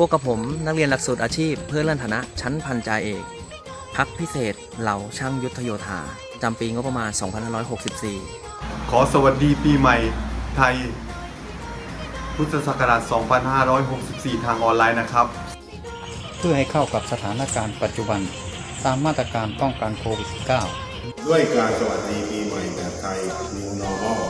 วกกับผมนักเรียนหลักสูตรอาชีพ เพื่อเลื่อนฐานะชั้นพันจ่าเอก พักพิเศษเหล่าช่างยุทธโยธาจำปีงบประมาณ 2564 ขอสวัสดีปีใหม่ไทย พุทธศักราช 2564 ทางออนไลน์นะครับ เพื่อให้เข้ากับสถานการณ์ปัจจุบันตามมาตรการป้องกันโควิด -19 ด้วยการสวัสดีปีใหม่แบบไทย New Normal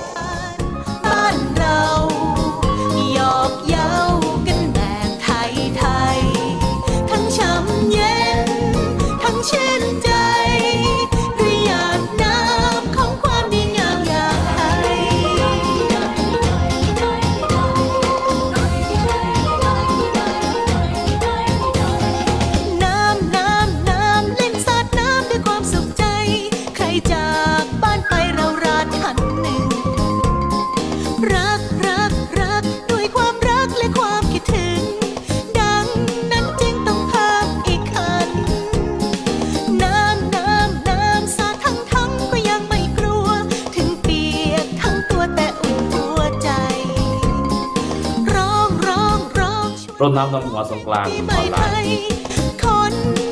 เราราดคันหนึ่ง รักรักรักด้วยความรักและความคิดถึง ดังนั้นจึงต้องเพิ่มอีกคัน น้ำน้ำน้ำสาดทั้งทั้งก็ยังไม่กลัว ถึงเปียกทั้งตัวแต่อุ่นหัวใจ ร้องร้องร้องรดน้ำดำหัวสงกรานต์ปีอใหม่อนไลไทน์ยคนบ้านไหน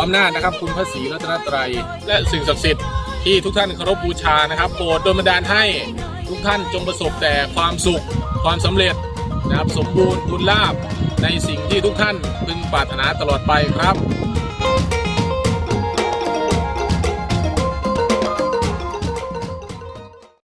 อยขออำนานะครับ คุณพระศรีรัตนตรัย และสิ่งศักดิ์สิทธิ์ที่ทุกท่านเคารพบูชานะครับโปรดโดลบันดาลให้ทุกท่านจงประสบแต่ความสุขความสำเร็จนะครับ สมบูรณ์บุญลาภในสิ่งที่ทุกท่านพึงปรารถนาตลอดไปครับ